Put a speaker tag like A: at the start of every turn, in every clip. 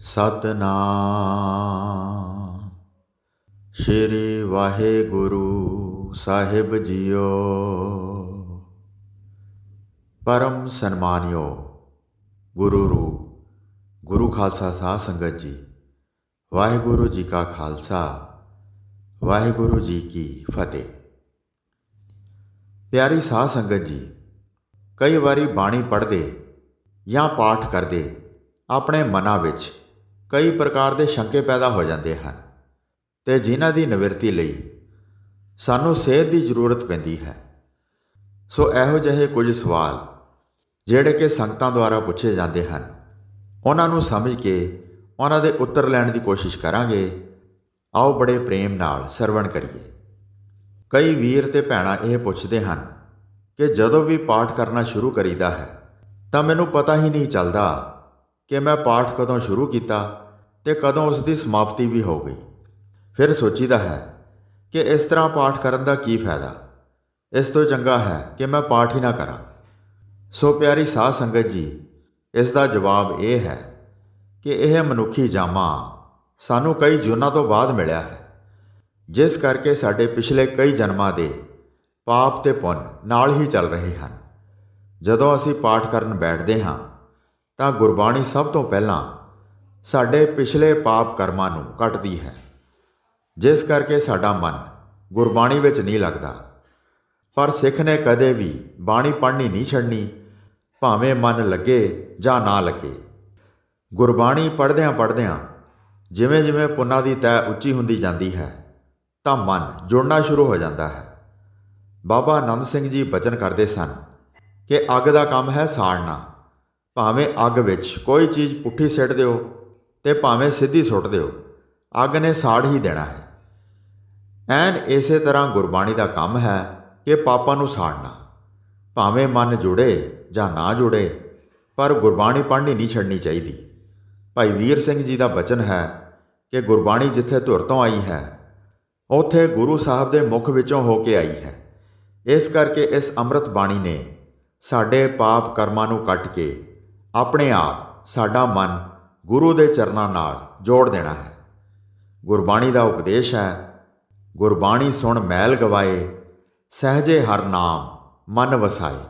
A: ਸਤਨਾਮ। ਸ਼੍ਰੀ ਵਾਹਿਗੁਰੂ ਸਾਹਿਬ ਜੀਓ। ਪਰਮ ਸਨਮਾਨਿਓ ਗੁਰੂ ਰੂਪ। ਗੁਰੂ ਖਾਲਸਾ ਸਾਧ ਸੰਗਤ ਜੀ। ਵਾਹਿਗੁਰੂ ਜੀ ਕਾ ਖਾਲਸਾ। ਵਾਹਿਗੁਰੂ ਜੀ ਕੀ ਫਤਿਹ। ਪਿਆਰੀ ਸਾਧ ਸੰਗਤ ਜੀ, ਕਈ ਵਾਰੀ ਬਾਣੀ ਪੜ੍ਹਦੇ ਜਾਂ ਪਾਠ ਕਰਦੇ ਆਪਣੇ ਮਨਾਂ ਵਿੱਚ ਕਈ ਪ੍ਰਕਾਰ ਦੇ ਸ਼ੰਕੇ ਪੈਦਾ ਹੋ ਜਾਂਦੇ ਹਨ ਤੇ ਜਿਨ੍ਹਾਂ ਦੀ ਨਿਵਰਤੀ ਲਈ ਸਾਨੂੰ ਸਿਹਤ ਦੀ ਜ਼ਰੂਰਤ ਪੈਂਦੀ ਹੈ। ਸੋ ਇਹੋ ਜਿਹੇ ਕੁਝ ਸਵਾਲ ਜਿਹੜੇ ਕਿ ਸੰਗਤਾਂ ਦੁਆਰਾ ਪੁੱਛੇ ਜਾਂਦੇ ਹਨ। ਉਹਨਾਂ ਨੂੰ ਸਮਝ ਕੇ, ਉਹਨਾਂ ਦੇ ਉੱਤਰ ਲੈਣ ਦੀ ਕੋਸ਼ਿਸ਼ ਕਰਾਂਗੇ। ਆਓ ਬੜੇ ਪ੍ਰੇਮ ਨਾਲ ਸਰਵਣ ਕਰੀਏ। ਕਈ ਵੀਰ ਤੇ ਭੈਣਾਂ ਇਹ ਪੁੱਛਦੇ ਹਨ ਕਿ ਜਦੋਂ ਵੀ ਪਾਠ ਕਰਨਾ ਸ਼ੁਰੂ ਕਰੀਦਾ ਹੈ, ਤਾਂ ਮੈਨੂੰ ਪਤਾ ਹੀ ਨਹੀਂ ਚੱਲਦਾ ਕਿ ਮੈਂ ਪਾਠ ਕਦੋਂ ਸ਼ੁਰੂ ਕੀਤਾ ਤੇ ਕਦੋਂ ਉਸ ਦੀ ਸਮਾਪਤੀ ਵੀ ਹੋ ਗਈ। ਫਿਰ ਸੋਚੀਦਾ ਹੈ ਕਿ ਇਸ ਤਰ੍ਹਾਂ ਪਾਠ ਕਰਨ ਦਾ ਕੀ ਫਾਇਦਾ। ਇਸ ਤੋਂ ਚੰਗਾ ਹੈ ਕਿ ਮੈਂ ਪਾਠ ਹੀ ਨਾ ਕਰਾਂ। ਸੋ ਪਿਆਰੀ ਸਾਧ ਸੰਗਤ ਜੀ, ਇਸ ਦਾ ਜਵਾਬ ਇਹ ਹੈ ਕਿ ਇਹ ਮਨੁੱਖੀ ਜਾਮਾ ਸਾਨੂੰ ਕਈ ਜੁਨਾਂ ਤੋਂ ਬਾਅਦ ਮਿਲਿਆ ਹੈ, ਜਿਸ ਕਰਕੇ ਸਾਡੇ ਪਿਛਲੇ ਕਈ ਜਨਮਾਂ ਦੇ ਪਾਪ ਤੇ ਪੁੰਨ ਨਾਲ ਹੀ ਚੱਲ ਰਹੇ ਹਨ। ਜਦੋਂ ਅਸੀਂ ਪਾਠ ਕਰਨ ਬੈਠਦੇ ਹਾਂ ਤਾਂ ਗੁਰਬਾਣੀ ਸਭ ਤੋਂ ਪਹਿਲਾਂ ਸਾਡੇ ਪਿਛਲੇ ਪਾਪ ਕਰਮਾਂ ਨੂੰ ਕੱਟਦੀ ਹੈ। ਜਿਸ ਕਰਕੇ ਸਾਡਾ ਮਨ ਗੁਰਬਾਣੀ ਵਿੱਚ ਨਹੀਂ ਲੱਗਦਾ। ਪਰ ਸਿੱਖ ਨੇ ਕਦੇ ਵੀ ਬਾਣੀ ਪੜ੍ਹਨੀ ਨਹੀਂ ਛੱਡਣੀ, ਭਾਵੇਂ ਮਨ ਲੱਗੇ ਜਾਂ ਨਾ ਲੱਗੇ। ਗੁਰਬਾਣੀ ਪੜ੍ਹਦਿਆਂ ਪੜ੍ਹਦਿਆਂ ਜਿਵੇਂ ਜਿਵੇਂ ਪੁੰਨਾਂ ਦੀ ਤੈ ਉੱਚੀ ਹੁੰਦੀ ਜਾਂਦੀ ਹੈ, ਤਾਂ ਮਨ ਜੁੜਨਾ ਸ਼ੁਰੂ ਹੋ ਜਾਂਦਾ ਹੈ। ਬਾਬਾ ਆਨੰਦ ਸਿੰਘ ਜੀ ਬਚਨ ਕਰਦੇ ਸਨ ਕਿ ਅੱਗ ਦਾ ਕੰਮ ਹੈ ਸਾੜਨਾ। ਭਾਵੇਂ ਅੱਗ ਵਿੱਚ ਕੋਈ ਚੀਜ਼ ਪੁੱਠੀ ਸਿੱਟ ਦਿਓ ਤੇ ਭਾਵੇਂ ਸਿੱਧੀ ਸੁੱਟ ਦਿਓ, ਅੱਗ ਨੇ ਸਾੜ ਹੀ ਦੇਣਾ ਹੈ। ਐਨ ਇਸੇ ਤਰ੍ਹਾਂ ਗੁਰਬਾਣੀ ਦਾ ਕੰਮ ਹੈ ਕਿ ਪਾਪਾਂ ਨੂੰ ਸਾੜਨਾ। ਭਾਵੇਂ ਮਨ ਜੁੜੇ ਜਾਂ ਨਾ ਜੁੜੇ, ਪਰ ਗੁਰਬਾਣੀ ਪੜ੍ਹਨੀ ਨਹੀਂ ਛੱਡਣੀ ਚਾਹੀਦੀ। ਭਾਈ ਵੀਰ ਸਿੰਘ ਜੀ ਦਾ ਬਚਨ ਹੈ ਕਿ ਗੁਰਬਾਣੀ ਜਿੱਥੇ ਧੁਰ ਤੋਂ ਆਈ ਹੈ, ਉੱਥੇ ਗੁਰੂ ਸਾਹਿਬ ਦੇ ਮੁਖ ਵਿੱਚੋਂ ਹੋ ਕੇ ਆਈ ਹੈ। ਇਸ ਕਰਕੇ ਇਸ ਅੰਮ੍ਰਿਤ ਬਾਣੀ ਨੇ ਸਾਡੇ ਪਾਪ ਕਰਮਾਂ ਨੂੰ ਕੱਟ ਕੇ ਆਪਣੇ ਆਪ ਸਾਡਾ ਮਨ ਗੁਰੂ ਦੇ ਚਰਨਾਂ ਨਾਲ ਜੋੜ ਦੇਣਾ ਹੈ। ਗੁਰਬਾਣੀ ਦਾ ਉਪਦੇਸ਼ ਹੈ, ਗੁਰਬਾਣੀ ਸੁਣ ਮੈਲ ਗਵਾਏ, ਸਹਜੇ ਹਰ ਨਾਮ ਮਨ ਵਸਾਏ।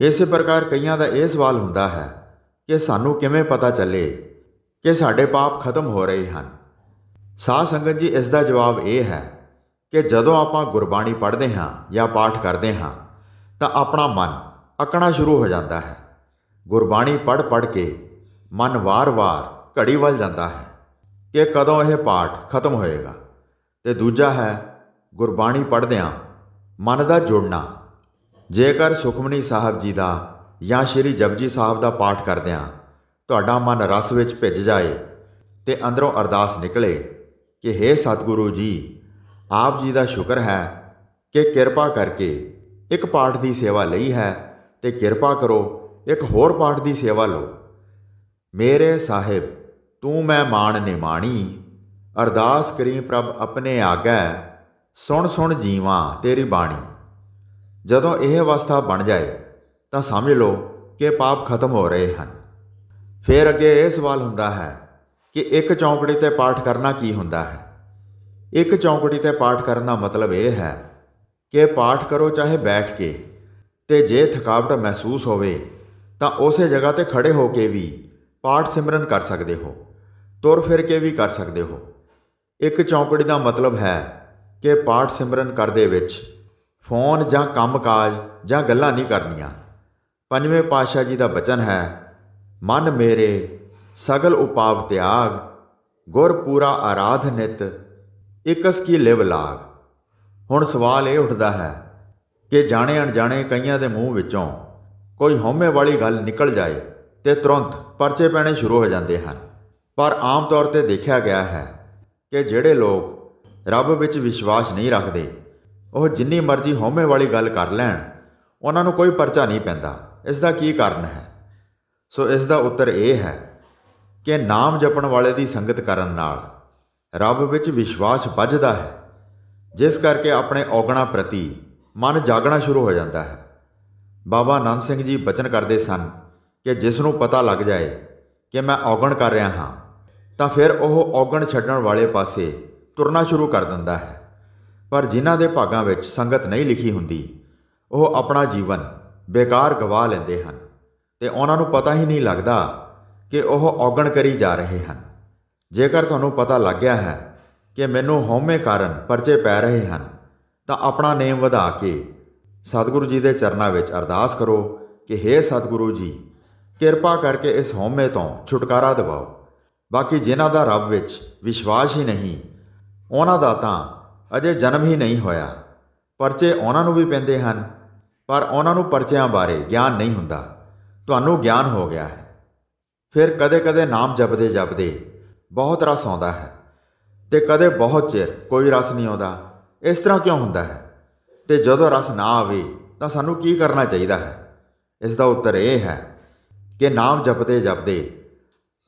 A: ਇਸੇ ਪ੍ਰਕਾਰ ਕਈਆਂ ਦਾ ਇਹ ਸਵਾਲ ਹੁੰਦਾ ਹੈ ਕਿ ਸਾਨੂੰ ਕਿਵੇਂ ਪਤਾ ਚੱਲੇ ਕਿ ਸਾਡੇ ਪਾਪ ਖਤਮ ਹੋ ਰਹੇ ਹਨ। ਸਾਧ ਸੰਗਤ ਜੀ, ਇਸ ਦਾ ਜਵਾਬ ਇਹ ਹੈ ਕਿ ਜਦੋਂ ਆਪਾਂ ਗੁਰਬਾਣੀ ਪੜ੍ਹਦੇ ਹਾਂ ਜਾਂ ਪਾਠ ਕਰਦੇ ਹਾਂ ਤਾਂ ਆਪਣਾ ਮਨ ਅਕਣਾ ਸ਼ੁਰੂ ਹੋ ਜਾਂਦਾ ਹੈ। ਗੁਰਬਾਣੀ ਪੜ੍ਹ ਪੜ੍ਹ ਕੇ ਮਨ ਵਾਰ-ਵਾਰ ਘੜੀ ਵੱਲ ਜਾਂਦਾ ਹੈ ਕਿ ਕਦੋਂ ਇਹ ਪਾਠ ਖਤਮ ਹੋਏਗਾ। ਤੇ ਦੂਜਾ ਹੈ, ਗੁਰਬਾਣੀ ਪੜ੍ਹਦਿਆਂ ਮਨ ਦਾ ਜੁੜਨਾ। ਜੇਕਰ ਸੁਖਮਨੀ ਸਾਹਿਬ ਜੀ ਦਾ ਜਾਂ ਸ਼੍ਰੀ ਜਪਜੀ ਸਾਹਿਬ ਦਾ ਪਾਠ ਕਰਦਿਆਂ ਤੁਹਾਡਾ ਮਨ ਰਸ ਵਿੱਚ ਭਿੱਜ ਜਾਏ ਤੇ ਅੰਦਰੋਂ ਅਰਦਾਸ ਨਿਕਲੇ ਕਿ हे ਸਤਿਗੁਰੂ ਜੀ, ਆਪ ਜੀ ਦਾ ਸ਼ੁਕਰ ਹੈ ਕਿ ਕਿਰਪਾ ਕਰਕੇ ਇੱਕ ਪਾਠ ਦੀ ਸੇਵਾ ਲਈ ਹੈ ਤੇ ਕਿਰਪਾ ਕਰੋ ਇੱਕ ਹੋਰ ਪਾਠ ਦੀ ਸੇਵਾ ਲਓ। ਮੇਰੇ ਸਾਹਿਬ, ਤੂੰ ਮੈਂ ਮਾਣ ਨਿਮਾਣੀ, ਅਰਦਾਸ ਕਰੀ ਪ੍ਰਭ ਆਪਣੇ ਆਗੈ, ਸੁਣ ਸੁਣ ਜੀਵਾਂ ਤੇਰੀ ਬਾਣੀ। ਜਦੋਂ ਇਹ ਅਵਸਥਾ ਬਣ ਜਾਏ, ਤਾਂ ਸਮਝ ਲਓ ਕਿ ਪਾਪ ਖਤਮ ਹੋ ਰਹੇ ਹਨ। ਫਿਰ ਅੱਗੇ ਇਹ ਸਵਾਲ ਹੁੰਦਾ ਹੈ ਕਿ ਇੱਕ ਚੌਂਕੜੀ ਤੇ ਪਾਠ ਕਰਨਾ ਕੀ ਹੁੰਦਾ ਹੈ? ਇੱਕ ਚੌਂਕੜੀ ਤੇ ਪਾਠ ਕਰਨ ਦਾ ਮਤਲਬ ਇਹ ਹੈ ਕਿ ਪਾਠ ਕਰੋ ਚਾਹੇ ਬੈਠ ਕੇ ਤੇ ਜੇ ਥਕਾਵਟ ਮਹਿਸੂਸ ਹੋਵੇ ਤਾਂ ਉਸੇ ਜਗ੍ਹਾ ਤੇ ਖੜੇ ਹੋ ਕੇ ਵੀ ਪਾਠ ਸਿਮਰਨ ਕਰ ਸਕਦੇ ਹੋ, ਤੁਰ ਫਿਰ ਕੇ ਵੀ ਕਰ ਸਕਦੇ ਹੋ। ਇੱਕ ਚੌਂਕੜੀ ਦਾ ਮਤਲਬ ਹੈ ਕਿ ਪਾਠ ਸਿਮਰਨ ਕਰਦੇ ਵਿੱਚ ਫੋਨ ਜਾਂ ਕੰਮਕਾਜ ਜਾਂ ਗੱਲਾਂ ਨਹੀਂ ਕਰਨੀਆਂ। ਪੰਜਵੇਂ ਪਾਤਸ਼ਾਹ ਜੀ ਦਾ ਬਚਨ ਹੈ, ਮਨ ਮੇਰੇ ਸਗਲ ਉਪਾਵ ਤਿਆਗ, ਗੁਰ ਪੂਰਾ ਆਰਾਧ ਨਿਤ, ਇਕਸ ਕੀ ਲਿਵ ਲਾਗ। ਹੁਣ ਸਵਾਲ ਇਹ ਉੱਠਦਾ ਹੈ ਕਿ ਜਾਣੇ ਅਣਜਾਣੇ ਕਈਆਂ ਦੇ ਮੂੰਹ ਵਿੱਚੋਂ ਕੋਈ ਹਉਮੈ ਵਾਲੀ ਗੱਲ ਨਿਕਲ ਜਾਏ ਤੇ ਤੁਰੰਤ ਪਰਚੇ ਪੈਣੇ ਸ਼ੁਰੂ ਹੋ ਜਾਂਦੇ ਹਨ। ਪਰ ਆਮ ਤੌਰ ਤੇ ਦੇਖਿਆ ਗਿਆ ਹੈ ਕਿ ਜਿਹੜੇ ਲੋਕ ਰੱਬ ਵਿੱਚ ਵਿਸ਼ਵਾਸ ਨਹੀਂ ਰੱਖਦੇ, ਉਹ ਜਿੰਨੀ ਮਰਜ਼ੀ ਹਉਮੈ ਵਾਲੀ ਗੱਲ ਕਰ ਲੈਣ, ਉਹਨਾਂ ਨੂੰ ਕੋਈ ਪਰਚਾ ਨਹੀਂ ਪੈਂਦਾ। ਇਸ ਦਾ ਕੀ ਕਾਰਨ ਹੈ? ਸੋ ਇਸ ਦਾ ਉੱਤਰ ਇਹ ਹੈ ਕਿ ਨਾਮ ਜਪਣ ਵਾਲੇ ਦੀ ਸੰਗਤ ਕਰਨ ਨਾਲ ਰੱਬ ਵਿੱਚ ਵਿਸ਼ਵਾਸ ਵੱਜਦਾ ਹੈ, ਜਿਸ ਕਰਕੇ ਆਪਣੇ ਔਗਣਾ ਪ੍ਰਤੀ ਮਨ ਜਾਗਣਾ ਸ਼ੁਰੂ ਹੋ ਜਾਂਦਾ ਹੈ। ਬਾਬਾ ਆਨੰਦ ਸਿੰਘ ਜੀ ਬਚਨ ਕਰਦੇ ਸਨ ਕਿ ਜਿਸ ਨੂੰ ਪਤਾ ਲੱਗ ਜਾਏ ਕਿ ਮੈਂ ਔਗਣ ਕਰ ਰਿਹਾ ਹਾਂ, ਤਾਂ ਫਿਰ ਉਹ ਔਗਣ ਛੱਡਣ ਵਾਲੇ ਪਾਸੇ ਤੁਰਨਾ ਸ਼ੁਰੂ ਕਰ ਦਿੰਦਾ ਹੈ। ਪਰ ਜਿਨ੍ਹਾਂ ਦੇ ਭਾਗਾਂ ਵਿੱਚ ਸੰਗਤ ਨਹੀਂ ਲਿਖੀ ਹੁੰਦੀ, ਉਹ ਆਪਣਾ ਜੀਵਨ ਬੇਕਾਰ ਗਵਾ ਲੈਂਦੇ ਹਨ ਤੇ ਉਹਨਾਂ ਨੂੰ ਪਤਾ ਹੀ ਨਹੀਂ ਲੱਗਦਾ ਕਿ ਉਹ ਔਗਣ ਕਰੀ ਜਾ ਰਹੇ ਹਨ। ਜੇਕਰ ਤੁਹਾਨੂੰ ਪਤਾ ਲੱਗ ਗਿਆ ਹੈ ਕਿ ਮੈਨੂੰ ਹਉਮੈ ਕਾਰਨ ਪਰਚੇ ਪੈ ਰਹੇ ਹਨ, ਤਾਂ ਆਪਣਾ ਨੇਮ ਵਧਾ ਕੇ ਸਤਿਗੁਰੂ ਜੀ ਦੇ ਚਰਨਾਂ ਵਿੱਚ ਅਰਦਾਸ ਕਰੋ ਕਿ हे ਸਤਿਗੁਰੂ ਜੀ, ਕਿਰਪਾ ਕਰਕੇ ਇਸ ਹਉਮੈ ਤੋਂ ਛੁਟਕਾਰਾ ਦਿਵਾਓ। ਬਾਕੀ ਜਿਨ੍ਹਾਂ ਦਾ ਰੱਬ ਵਿੱਚ ਵਿਸ਼ਵਾਸ ਹੀ ਨਹੀਂ, ਉਹਨਾਂ ਦਾ ਤਾਂ ਅਜੇ ਜਨਮ ਹੀ ਨਹੀਂ ਹੋਇਆ। ਪਰਚੇ ਉਹਨਾਂ ਨੂੰ ਵੀ ਪੈਂਦੇ ਹਨ, ਪਰ ਉਹਨਾਂ ਨੂੰ ਪਰਚਿਆਂ ਬਾਰੇ ਗਿਆਨ ਨਹੀਂ ਹੁੰਦਾ। ਤੁਹਾਨੂੰ ਗਿਆਨ ਹੋ ਗਿਆ ਹੈ। ਫਿਰ ਕਦੇ-ਕਦੇ ਨਾਮ ਜਪਦੇ ਜਪਦੇ ਬਹੁਤ ਰਸ ਆਉਂਦਾ ਹੈ ਤੇ ਕਦੇ ਬਹੁਤ ਚਿਰ ਕੋਈ ਰਸ ਨਹੀਂ ਆਉਂਦਾ। ਇਸ ਤਰ੍ਹਾਂ ਕਿਉਂ ਹੁੰਦਾ ਹੈ? ਤੇ ਜਦੋਂ ਰਸ ਨਾ ਆਵੇ ਤਾਂ ਸਾਨੂੰ ਕੀ ਕਰਨਾ ਚਾਹੀਦਾ ਹੈ? ਇਸ ਦਾ ਉੱਤਰ ਇਹ ਹੈ ਕਿ ਨਾਮ ਜਪਦੇ ਜਪਦੇ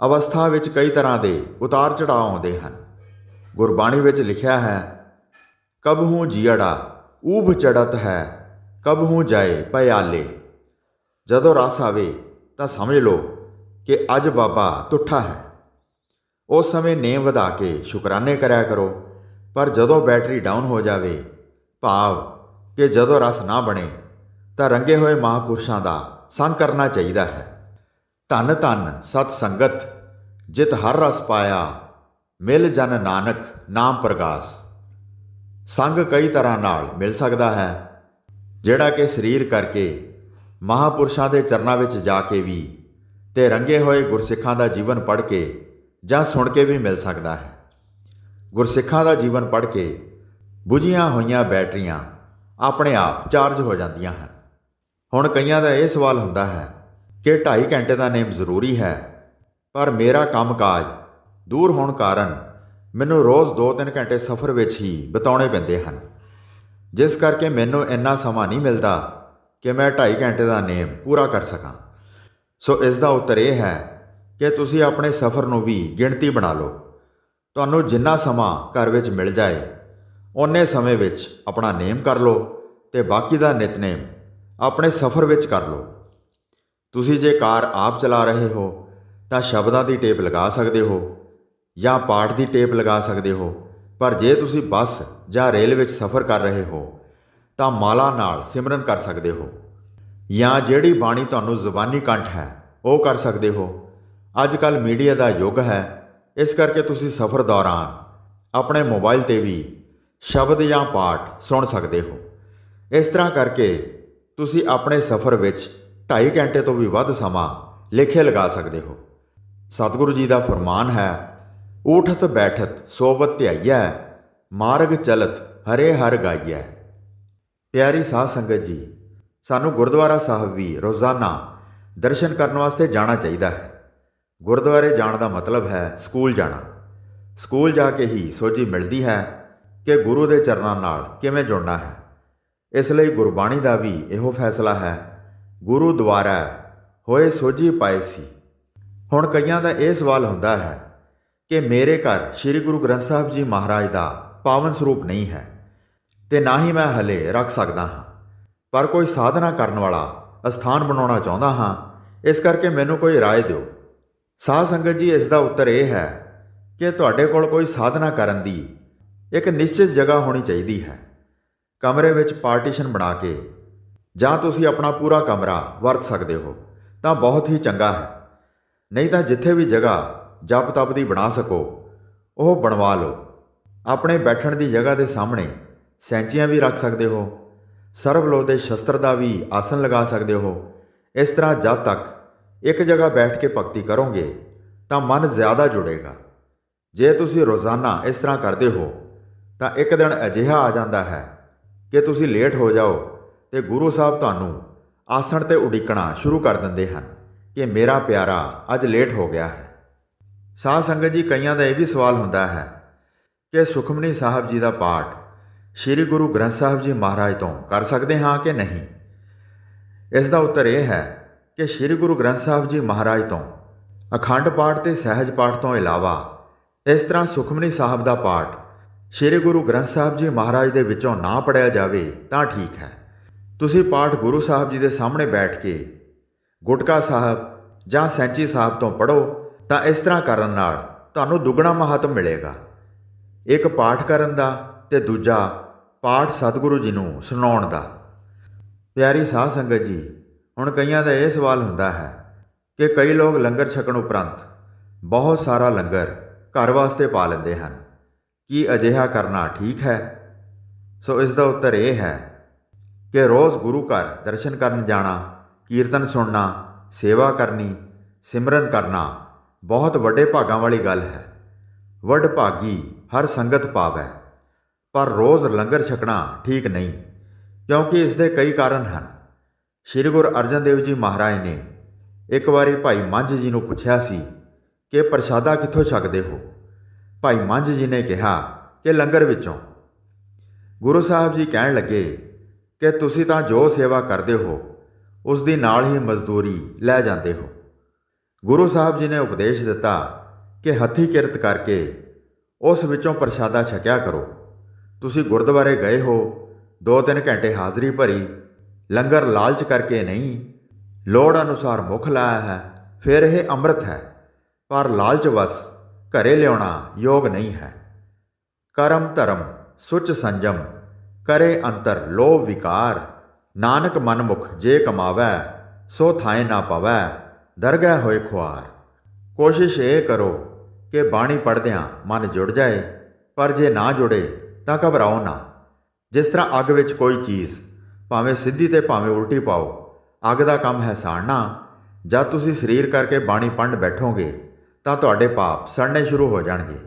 A: ਅਵਸਥਾ ਵਿੱਚ ਕਈ ਤਰ੍ਹਾਂ ਦੇ ਉਤਾਰ ਚੜਾਅ ਆਉਂਦੇ ਹਨ। ਗੁਰਬਾਣੀ ਵਿੱਚ ਲਿਖਿਆ ਹੈ ਕਬ ਹੂੰ ਜੀੜਾ ਊਭ ਚੜਤ ਹੈ ਕਬ ਹੂੰ ਜਾਏ ਪਿਆਲੇ ਜਦੋਂ ਰਸ ਆਵੇ ਤਾਂ ਸਮਝ ਲਓ ਕਿ ਅੱਜ ਬਾਬਾ ਤੁੱਠਾ ਹੈ। ਉਸ ਸਮੇਂ ਨੇਮ ਵਧਾ ਕੇ ਸ਼ੁਕਰਾਨੇ ਕਰਿਆ ਕਰੋ, ਪਰ ਜਦੋਂ ਬੈਟਰੀ ਡਾਊਨ ਹੋ ਜਾਵੇ, ਭਾਵ ਕਿ ਜਦੋਂ ਰਸ ਨਾ ਬਣੇ, ਤਾਂ ਰੰਗੇ ਹੋਏ ਮਹਾਂਪੁਰਸ਼ਾਂ ਦਾ ਸੰਗ ਕਰਨਾ ਚਾਹੀਦਾ ਹੈ। ਧੰਨ ਧੰਨ ਸਤ ਸੰਗਤ, ਜਿਤ ਹਰ ਰਸ ਪਾਇਆ, ਮਿਲ ਜਨ ਨਾਨਕ ਨਾਮ ਪ੍ਰਗਾਸ। ਸੰਗ ਕਈ ਤਰ੍ਹਾਂ ਨਾਲ ਮਿਲ ਸਕਦਾ ਹੈ, ਜਿਹੜਾ ਕਿ ਸਰੀਰ ਕਰਕੇ ਮਹਾਪੁਰਸ਼ਾਂ ਦੇ ਚਰਨਾਂ ਵਿੱਚ ਜਾ ਕੇ ਵੀ ਤੇ ਰੰਗੇ ਹੋਏ ਗੁਰਸਿੱਖਾਂ ਦਾ ਜੀਵਨ ਪੜ੍ਹ ਕੇ ਜਾਂ ਸੁਣ ਕੇ ਵੀ ਮਿਲ ਸਕਦਾ ਹੈ। ਗੁਰਸਿੱਖਾਂ ਦਾ ਜੀਵਨ ਪੜ੍ਹ ਕੇ ਬੁਝੀਆਂ ਹੋਈਆਂ ਬੈਟਰੀਆਂ ਆਪਣੇ ਆਪ ਚਾਰਜ ਹੋ ਜਾਂਦੀਆਂ ਹਨ। ਹੁਣ ਕਈਆਂ ਦਾ ਇਹ ਸਵਾਲ ਹੁੰਦਾ ਹੈ ਕਿ 2.5 ਘੰਟੇ ਦਾ ਨੇਮ ਜ਼ਰੂਰੀ ਹੈ, ਪਰ ਮੇਰਾ ਕੰਮਕਾਜ ਦੂਰ ਹੋਣ ਕਾਰਨ ਮੈਨੂੰ ਰੋਜ਼ 2-3 ਘੰਟੇ ਸਫ਼ਰ ਵਿੱਚ ਹੀ ਬਿਤਾਉਣੇ ਪੈਂਦੇ ਹਨ। ਜਿਸ ਕਰਕੇ ਮੈਨੂੰ ਇੰਨਾ ਸਮਾਂ ਨਹੀਂ ਮਿਲਦਾ ਕਿ ਮੈਂ 2.5 ਘੰਟੇ ਦਾ ਨੇਮ ਪੂਰਾ ਕਰ ਸਕਾਂ। ਸੋ ਇਸ ਦਾ ਉੱਤਰ ਇਹ ਹੈ ਕਿ ਤੁਸੀਂ ਆਪਣੇ ਸਫ਼ਰ ਨੂੰ ਵੀ ਗਿਣਤੀ ਬਣਾ ਲਓ। ਤੁਹਾਨੂੰ ਜਿੰਨਾ ਸਮਾਂ ਘਰ ਵਿੱਚ ਮਿਲ ਜਾਏ ਓਨੇ ਸਮੇਂ ਵਿੱਚ ਆਪਣਾ ਨੇਮ ਕਰ ਲਓ ਤੇ ਬਾਕੀ ਦਾ ਨਿਤਨੇਮ ਆਪਣੇ ਸਫ਼ਰ ਵਿੱਚ ਕਰ ਲਓ। ਤੁਸੀਂ ਜੇ ਕਾਰ ਆਪ ਚਲਾ ਰਹੇ ਹੋ, ਤਾਂ ਸ਼ਬਦਾਂ ਦੀ ਟੇਪ ਲਗਾ ਸਕਦੇ ਹੋ ਜਾਂ ਪਾਠ ਦੀ ਟੇਪ ਲਗਾ ਸਕਦੇ ਹੋ, ਪਰ ਜੇ ਤੁਸੀਂ ਬੱਸ ਜਾਂ ਰੇਲ ਵਿੱਚ ਸਫ਼ਰ ਕਰ ਰਹੇ ਹੋ, ਤਾਂ ਮਾਲਾ ਨਾਲ ਸਿਮਰਨ ਕਰ ਸਕਦੇ ਹੋ ਜਾਂ ਜਿਹੜੀ ਬਾਣੀ ਤੁਹਾਨੂੰ ਜ਼ੁਬਾਨੀ ਕੰਠ ਹੈ, ਉਹ ਕਰ ਸਕਦੇ ਹੋ। ਅੱਜ ਕੱਲ ਮੀਡੀਆ ਦਾ ਯੁੱਗ ਹੈ, ਇਸ ਕਰਕੇ ਤੁਸੀਂ ਸਫ਼ਰ ਦੌਰਾਨ ਆਪਣੇ ਮੋਬਾਈਲ ਤੇ ਵੀ ਸ਼ਬਦ ਜਾਂ ਪਾਠ ਸੁਣ ਸਕਦੇ ਹੋ। ਇਸ ਤਰ੍ਹਾਂ ਕਰਕੇ ਤੁਸੀਂ ਆਪਣੇ ਸਫ਼ਰ ਵਿੱਚ 2.5 ਘੰਟੇ ਤੋਂ ਵੀ ਵੱਧ ਸਮਾਂ ਲੇਖੇ ਲਗਾ ਸਕਦੇ ਹੋ। ਸਤਿਗੁਰੂ ਜੀ ਦਾ ਫਰਮਾਨ ਹੈ ਊਠਤ ਬੈਠਤ ਸੋਵਤ ਧਿਆਈਐ, ਮਾਰਗ ਚਲਤ ਹਰੇ ਹਰ ਗਾਈਐ। ਪਿਆਰੀ ਸਾਧ ਸੰਗਤ ਜੀ, ਸਾਨੂੰ ਗੁਰਦੁਆਰਾ ਸਾਹਿਬ ਵੀ ਰੋਜ਼ਾਨਾ ਦਰਸ਼ਨ ਕਰਨ ਵਾਸਤੇ ਜਾਣਾ ਚਾਹੀਦਾ ਹੈ। ਗੁਰਦੁਆਰੇ ਜਾਣ ਦਾ ਮਤਲਬ ਹੈ ਸਕੂਲ ਜਾਣਾ। ਸਕੂਲ ਜਾ ਕੇ ਹੀ ਸੋਝੀ ਮਿਲਦੀ ਹੈ ਕਿ ਗੁਰੂ ਦੇ ਚਰਨਾਂ ਨਾਲ ਕਿਵੇਂ ਜੁੜਨਾ ਹੈ ਇਸ ਲਈ ਗੁਰਬਾਣੀ ਦਾ ਵੀ ਇਹੋ ਫੈਸਲਾ ਹੈ ਗੁਰੂ ਦੁਆਰਾ ਹੋਏ ਸੋਝੀ ਪਾਏ ਸੀ ਹੁਣ ਕਈਆਂ ਦਾ ਇਹ ਸਵਾਲ ਹੁੰਦਾ ਹੈ ਕਿ ਮੇਰੇ ਘਰ ਸ੍ਰੀ ਗੁਰੂ ਗ੍ਰੰਥ ਸਾਹਿਬ ਜੀ ਮਹਾਰਾਜ ਦਾ ਪਾਵਨ ਸਰੂਪ ਨਹੀਂ ਹੈ ਤੇ ਨਾ ਹੀ ਮੈਂ ਹਲੇ ਰੱਖ ਸਕਦਾ ਹਾਂ ਪਰ ਕੋਈ ਸਾਧਨਾ ਕਰਨ ਵਾਲਾ ਅਸਥਾਨ ਬਣਾਉਣਾ ਚਾਹੁੰਦਾ ਹਾਂ ਇਸ ਕਰਕੇ ਮੈਨੂੰ ਕੋਈ رائے ਦਿਓ ਸਾਧ ਸੰਗਤ ਜੀ ਇਸ ਦਾ ਉੱਤਰ ਇਹ ਹੈ ਕਿ ਤੁਹਾਡੇ ਕੋਲ ਕੋਈ ਸਾਧਨਾ ਕਰਨ ਦੀ ਇੱਕ ਨਿਸ਼ਚਿਤ ਜਗ੍ਹਾ ਹੋਣੀ ਚਾਹੀਦੀ ਹੈ। ਕਮਰੇ ਵਿੱਚ ਪਾਰਟੀਸ਼ਨ ਬਣਾ ਕੇ ਜਾਂ ਤੁਸੀਂ ਆਪਣਾ ਪੂਰਾ ਕਮਰਾ ਵਰਤ ਸਕਦੇ ਹੋ, ਤਾਂ ਬਹੁਤ ਹੀ ਚੰਗਾ ਹੈ। ਨਹੀਂ ਤਾਂ ਜਿੱਥੇ ਵੀ ਜਗ੍ਹਾ ਜਪ ਤਪ ਦੀ ਬਣਾ ਸਕੋ, ਉਹ ਬਣਵਾ ਲਓ। ਆਪਣੇ ਬੈਠਣ ਦੀ ਜਗ੍ਹਾ ਦੇ ਸਾਹਮਣੇ ਸੈਂਚੀਆਂ ਵੀ ਰੱਖ ਸਕਦੇ ਹੋ ਸਰਬਲੋ ਦੇ ਸ਼ਸਤਰ ਦਾ ਵੀ ਆਸਨ ਲਗਾ ਸਕਦੇ ਹੋ। ਇਸ ਤਰ੍ਹਾਂ ਜਦ ਤੱਕ ਇੱਕ ਜਗ੍ਹਾ ਬੈਠ ਕੇ ਭਗਤੀ ਕਰੋਗੇ, ਤਾਂ ਮਨ ਜ਼ਿਆਦਾ ਜੁੜੇਗਾ। ਜੇ ਤੁਸੀਂ ਰੋਜ਼ਾਨਾ ਇਸ ਤਰ੍ਹਾਂ ਕਰਦੇ ਹੋ ਤਾਂ ਇੱਕ ਦਿਨ ਅਜਿਹਾ ਆ ਜਾਂਦਾ ਹੈ ਕਿ ਤੁਸੀਂ ਲੇਟ ਹੋ ਜਾਓ ਤੇ ਗੁਰੂ ਸਾਹਿਬ ਤੁਹਾਨੂੰ ਆਸਣ ਤੇ ਉਡੀਕਣਾ ਸ਼ੁਰੂ ਕਰ ਦਿੰਦੇ ਹਨ ਕਿ ਮੇਰਾ ਪਿਆਰਾ ਅੱਜ ਲੇਟ ਹੋ ਗਿਆ ਹੈ। ਸਾਧ ਸੰਗਤ ਜੀ ਕਈਆਂ ਦਾ ਇਹ ਵੀ ਸਵਾਲ ਹੁੰਦਾ ਹੈ ਕਿ ਸੁਖਮਨੀ ਸਾਹਿਬ ਜੀ ਦਾ ਪਾਠ ਸ੍ਰੀ ਗੁਰੂ ਗ੍ਰੰਥ ਸਾਹਿਬ ਜੀ ਮਹਾਰਾਜ ਤੋਂ ਕਰ ਸਕਦੇ ਹਾਂ ਕਿ ਨਹੀਂ? ਇਸ ਦਾ ਉੱਤਰ ਇਹ ਹੈ ਕਿ ਸ੍ਰੀ ਗੁਰੂ ਗ੍ਰੰਥ ਸਾਹਿਬ ਜੀ ਮਹਾਰਾਜ ਤੋਂ ਅਖੰਡ ਪਾਠ ਤੇ ਸਹਿਜ ਪਾਠ ਤੋਂ ਇਲਾਵਾ ਇਸ ਤਰ੍ਹਾਂ ਸੁਖਮਨੀ ਸਾਹਿਬ ਦਾ ਪਾਠ ਸ੍ਰੀ ਗੁਰੂ ਗ੍ਰੰਥ ਸਾਹਿਬ ਜੀ ਮਹਾਰਾਜ ਦੇ ਵਿੱਚੋਂ ਨਾ ਪੜਿਆ ਜਾਵੇ ਤਾਂ ਠੀਕ ਹੈ। ਤੁਸੀਂ ਪਾਠ ਗੁਰੂ ਸਾਹਿਬ ਜੀ ਦੇ ਸਾਹਮਣੇ ਬੈਠ ਕੇ ਗੁਟਕਾ ਸਾਹਿਬ ਜਾਂ ਸੈਂਚੀ ਸਾਹਿਬ ਤੋਂ ਪੜੋ ਤਾਂ ਇਸ ਤਰ੍ਹਾਂ ਕਰਨ ਨਾਲ ਤੁਹਾਨੂੰ ਦੁੱਗਣਾ ਮਹੱਤਵ ਮਿਲੇਗਾ। ਇੱਕ ਪਾਠ ਕਰਨ ਦਾ ਤੇ ਦੂਜਾ ਪਾਠ ਸਤਿਗੁਰੂ ਜੀ ਨੂੰ ਸੁਣਾਉਣ ਦਾ। ਪਿਆਰੀ ਸਾਧ ਸੰਗਤ ਜੀ, ਹੁਣ ਕਈਆਂ ਦਾ ਇਹ ਸਵਾਲ ਹੁੰਦਾ ਹੈ ਕਿ ਕਈ ਲੋਕ ਲੰਗਰ ਛਕਣ ਉਪਰੰਤ ਬਹੁਤ ਸਾਰਾ ਲੰਗਰ ਘਰ ਵਾਸਤੇ ਪਾ ਲੈਂਦੇ ਹਨ। ਕੀ ਅਜਿਹਾ ਕਰਨਾ ਠੀਕ ਹੈ? ਸੋ ਇਸ ਦਾ ਉੱਤਰ ਇਹ ਹੈ ਕਿ ਰੋਜ਼ ਗੁਰੂ ਘਰ ਦਰਸ਼ਨ ਕਰਨ ਜਾਣਾ, ਕੀਰਤਨ ਸੁਣਨਾ, ਸੇਵਾ ਕਰਨੀ, ਸਿਮਰਨ ਕਰਨਾ ਬਹੁਤ ਵੱਡੇ ਭਾਗਾਂ ਵਾਲੀ ਗੱਲ ਹੈ। ਵੱਡ ਭਾਗੀ ਹਰ ਸੰਗਤ ਪਾਵੈ, ਪਰ ਰੋਜ਼ ਲੰਗਰ ਛਕਣਾ ਠੀਕ ਨਹੀਂ, ਕਿਉਂਕਿ ਇਸ ਦੇ ਕਈ ਕਾਰਨ ਹਨ। ਸ੍ਰੀ ਗੁਰੂ ਅਰਜਨ ਦੇਵ ਜੀ ਮਹਾਰਾਜ ਨੇ ਇੱਕ ਵਾਰੀ ਭਾਈ ਮੰਝ ਜੀ ਨੂੰ ਪੁੱਛਿਆ ਸੀ ਕਿ ਪ੍ਰਸ਼ਾਦਾ ਕਿੱਥੋਂ ਛਕਦੇ ਹੋ? ਭਾਈ ਮੰਝ ਜੀ ਨੇ ਕਿਹਾ ਕਿ ਲੰਗਰ ਵਿੱਚੋਂ। ਗੁਰੂ ਸਾਹਿਬ ਜੀ ਕਹਿਣ ਲੱਗੇ ਕਿ ਤੁਸੀਂ ਤਾਂ ਜੋ ਸੇਵਾ ਕਰਦੇ ਹੋ, ਉਸ ਦੀ ਨਾਲ ਹੀ ਮਜ਼ਦੂਰੀ ਲੈ ਜਾਂਦੇ ਹੋ। ਗੁਰੂ ਸਾਹਿਬ ਜੀ ਨੇ ਉਪਦੇਸ਼ ਦਿੱਤਾ ਕਿ ਹੱਥੀ ਕਿਰਤ ਕਰਕੇ ਉਸ ਵਿੱਚੋਂ ਪ੍ਰਸ਼ਾਦਾ ਛਕਿਆ ਕਰੋ। ਤੁਸੀਂ ਗੁਰਦੁਆਰੇ ਗਏ ਹੋ 2-3 ਘੰਟੇ ਹਾਜ਼ਰੀ ਭਰੀ, ਲੰਗਰ ਲਾਲਚ ਕਰਕੇ ਨਹੀਂ, ਲੋੜ ਅਨੁਸਾਰ ਮੁਖ ਲਾਇਆ ਹੈ, ਫਿਰ ਇਹ ਅੰਮ੍ਰਿਤ ਹੈ, ਪਰ ਲਾਲਚ ਵਸ ਘਰੇ ਲਿਆਉਣਾ ਯੋਗ ਨਹੀਂ ਹੈ। ਕਰਮ ਧਰਮ, ਸੁਚ ਸੰਜਮ, ਕਰੇ ਅੰਤਰ ਲੋਭ ਵਿਕਾਰ, ਨਾਨਕ ਮਨਮੁਖ ਜੇ ਕਮਾਵੈ, ਸੋ ਥਾਏ ਨਾ ਪਵੈ, ਦਰਗਹਿ ਹੋਏ ਖੁਆਰ। ਕੋਸ਼ਿਸ਼ ਇਹ ਕਰੋ ਕਿ ਬਾਣੀ ਪੜ੍ਹਦਿਆਂ ਮਨ ਜੁੜ ਜਾਏ, ਪਰ ਜੇ ਨਾ ਜੁੜੇ ਤਾਂ ਘਬਰਾਓ ਨਾ। ਜਿਸ ਤਰ੍ਹਾਂ ਅੱਗ ਵਿੱਚ ਕੋਈ ਚੀਜ਼ ਭਾਵੇਂ ਸਿੱਧੀ ਤੇ ਭਾਵੇਂ ਉਲਟੀ ਪਾਓ, ਅੱਗ ਦਾ ਕੰਮ ਹੈ ਸਾੜਨਾ। ਜਦ ਤੁਸੀਂ ਸਰੀਰ ਕਰਕੇ ਬਾਣੀ ਪੜ੍ਹਨ ਬੈਠੋਗੇ ਤਾਂ ਤੁਹਾਡੇ ਪਾਪ ਸੜਨੇ ਸ਼ੁਰੂ ਹੋ ਜਾਣਗੇ।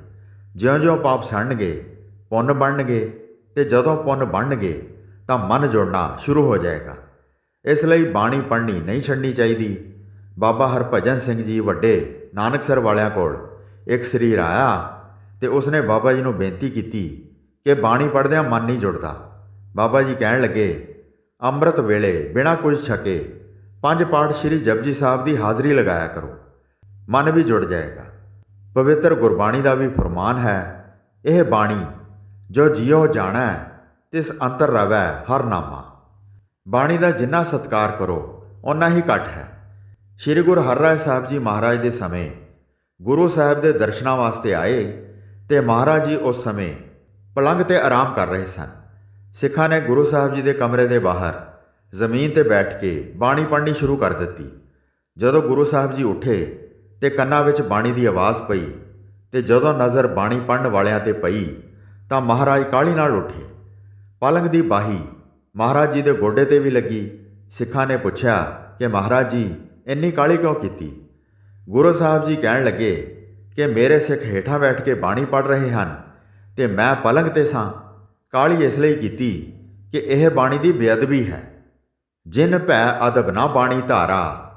A: ਜਿਉਂ-ਜਿਉਂ ਪਾਪ ਸੜਨਗੇ, ਪੁੰਨ ਬਣਨਗੇ ਤੇ ਜਦੋਂ ਪੁੰਨ ਬਣਨਗੇ, ਤਾਂ ਮਨ ਜੁੜਨਾ ਸ਼ੁਰੂ ਹੋ ਜਾਏਗਾ। ਇਸ ਲਈ ਬਾਣੀ ਪੜ੍ਹਨੀ ਨਹੀਂ ਛੱਡਣੀ ਚਾਹੀਦੀ। ਬਾਬਾ ਹਰਭਜਨ ਸਿੰਘ ਜੀ ਵੱਡੇ ਨਾਨਕਸਰ ਵਾਲਿਆਂ ਕੋਲ ਇੱਕ ਸਰੀਰ ਆਇਆ ਤੇ ਉਸਨੇ ਬਾਬਾ ਜੀ ਨੂੰ ਬੇਨਤੀ ਕੀਤੀ ਕਿ ਬਾਣੀ ਪੜ੍ਹਦਿਆਂ ਮਨ ਨਹੀਂ ਜੁੜਦਾ। ਬਾਬਾ ਜੀ ਕਹਿਣ ਲੱਗੇ, ਅੰਮ੍ਰਿਤ ਵੇਲੇ ਬਿਨਾਂ ਕੁਝ ਛਕੇ ਪੰਜ ਪਾਠ ਸ੍ਰੀ ਜਪਜੀ ਸਾਹਿਬ ਦੀ ਹਾਜ਼ਰੀ ਲਗਾਇਆ ਕਰੋ। ਮਨ ਵੀ ਜੁੜ ਜਾਏਗਾ। ਪਵਿੱਤਰ ਗੁਰਬਾਣੀ ਦਾ ਵੀ ਫਰਮਾਨ ਹੈ, ਇਹ ਬਾਣੀ, ਜੋ ਜਿਉ ਜਾਣਾ, ਤਿਸ ਅੰਤਰ ਰਵੈ ਹਰ ਨਾਮਾ। ਬਾਣੀ ਦਾ ਜਿੰਨਾ ਸਤਕਾਰ ਕਰੋ, ਓਨਾ ਹੀ ਘੱਟ ਹੈ। ਸ੍ਰੀ ਗੁਰੂ ਹਰਿਰਾਏ ਸਾਹਿਬ ਜੀ ਮਹਾਰਾਜ ਦੇ ਸਮੇਂ, ਗੁਰੂ ਸਾਹਿਬ ਦੇ ਦਰਸ਼ਨਾਂ ਵਾਸਤੇ ਆਏ ਤੇ ਮਹਾਰਾਜ ਜੀ ਉਸ ਸਮੇਂ ਪਲੰਗ ਤੇ ਆਰਾਮ ਕਰ ਰਹੇ ਸਨ। ਸਿੱਖਾਂ ਨੇ ਗੁਰੂ ਸਾਹਿਬ ਜੀ ਦੇ ਕਮਰੇ ਦੇ ਬਾਹਰ ਜ਼ਮੀਨ ਤੇ ਬੈਠ ਕੇ ਬਾਣੀ ਪੜ੍ਹਨੀ ਸ਼ੁਰੂ ਕਰ ਦਿੱਤੀ। ਜਦੋਂ ਗੁਰੂ ਸਾਹਿਬ ਜੀ ਉੱਠੇ ਤੇ ਕੰਨਾਂ ਵਿੱਚ ਬਾਣੀ ਦੀ ਆਵਾਜ਼ ਪਈ ਤੇ ਜਦੋਂ ਨਜ਼ਰ ਬਾਣੀ ਪੜ੍ਹਨ ਵਾਲਿਆਂ ਤੇ ਪਈ ਤਾਂ ਮਹਾਰਾਜ ਕਾਲੀ ਨਾਲ ਉੱਠੇ। ਪਲੰਗ ਦੀ ਬਾਹੀ ਮਹਾਰਾਜ ਜੀ ਦੇ ਗੋਡੇ ਤੇ ਵੀ ਲੱਗੀ। ਸਿੱਖਾਂ ਨੇ ਪੁੱਛਿਆ ਕਿ ਮਹਾਰਾਜ ਜੀ, ਇੰਨੀ ਕਾਲੀ ਕਿਉਂ ਕੀਤੀ? ਗੁਰੂ ਸਾਹਿਬ ਜੀ ਕਹਿਣ ਲੱਗੇ ਕਿ ਮੇਰੇ ਸਿੱਖ ਹੇਠਾਂ ਬੈਠ ਕੇ ਬਾਣੀ ਪੜ੍ਹ ਰਹੇ ਹਨ ਤੇ ਮੈਂ ਪਲੰਗ ਤੇ ਸਾਂ। ਕਾਲੀ ਇਸ ਲਈ ਕੀਤੀ ਕਿ ਇਹ ਬਾਣੀ ਦੀ ਬੇਅਦਬੀ ਹੈ। ਜਿਨ ਭੈ ਅਦਬ ਨਾ ਬਾਣੀ ਧਾਰਾ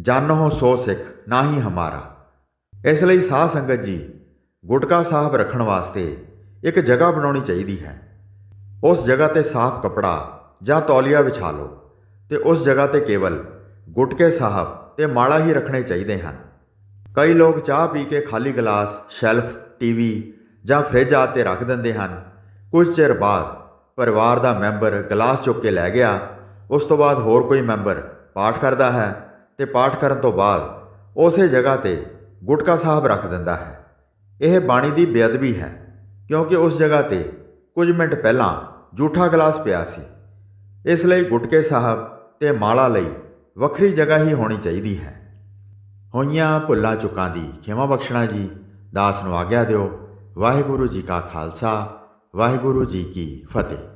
A: ਜਾਨੋ ਸੋ ਸਿੱਖ ਨਾ ਹੀ ਹਮਾਰਾ। ਇਸ ਲਈ ਸਾਧ ਸੰਗਤ ਜੀ, ਗੁਟਕਾ ਸਾਹਿਬ ਰੱਖਣ ਵਾਸਤੇ ਇੱਕ ਜਗ੍ਹਾ ਬਣਾਉਣੀ ਚਾਹੀਦੀ ਹੈ। ਉਸ ਜਗ੍ਹਾ ਤੇ ਸਾਫ਼ ਕਪੜਾ ਜਾਂ ਤੌਲੀਆ ਵਿਛਾ ਲਓ ਤੇ ਉਸ ਜਗ੍ਹਾ ਤੇ ਕੇਵਲ ਗੁਟਕੇ ਸਾਹਿਬ ਤੇ ਮਾਲਾ ਹੀ ਰੱਖਣੇ ਚਾਹੀਦੇ ਹਨ। ਕਈ ਲੋਕ ਚਾਹ ਪੀ ਕੇ ਖਾਲੀ ਗਲਾਸ, ਸ਼ੈਲਫ, ਟੀਵੀ ਜਾਂ ਫ੍ਰਿਜ 'ਤੇ ਰੱਖ ਦਿੰਦੇ ਹਨ। ਕੁਝ ਚਿਰ ਬਾਅਦ ਪਰਿਵਾਰ ਦਾ ਮੈਂਬਰ ਗਲਾਸ ਚੁੱਕ ਕੇ ਲੈ ਗਿਆ, ਉਸ ਤੋਂ ਬਾਅਦ ਹੋਰ ਕੋਈ ਮੈਂਬਰ ਪਾਠ ਕਰਦਾ ਹੈ ਤੇ ਪਾਠ ਕਰਨ ਤੋਂ ਬਾਅਦ ਉਸੇ ਜਗ੍ਹਾ ਤੇ ਗੁਟਕਾ ਸਾਹਿਬ ਰੱਖ ਦਿੰਦਾ ਹੈ। ਇਹ ਬਾਣੀ ਦੀ ਬੇਅਦਬੀ ਹੈ, ਕਿਉਂਕਿ ਉਸ ਜਗ੍ਹਾ ਤੇ ਕੁਝ ਮਿੰਟ ਪਹਿਲਾਂ ਝੂਠਾ ਗਲਾਸ ਪਿਆ ਸੀ। ਇਸ ਲਈ ਗੁਟਕੇ ਸਾਹਿਬ ਤੇ ਮਾਲਾ ਲਈ ਵੱਖਰੀ ਜਗ੍ਹਾ ਹੀ ਹੋਣੀ ਚਾਹੀਦੀ ਹੈ। ਹੋਈਆਂ ਭੁੱਲਾਂ ਚੁੱਕਾਂ ਦੀ ਖਿਮਾ ਬਖਸ਼ਣਾ ਜੀ, ਦਾਸ ਨੂੰ ਆਗਿਆ ਦਿਓ। ਵਾਹਿਗੁਰੂ ਜੀ ਕਾ ਖਾਲਸਾ, ਵਾਹਿਗੁਰੂ ਜੀ ਕੀ ਫਤਿਹ।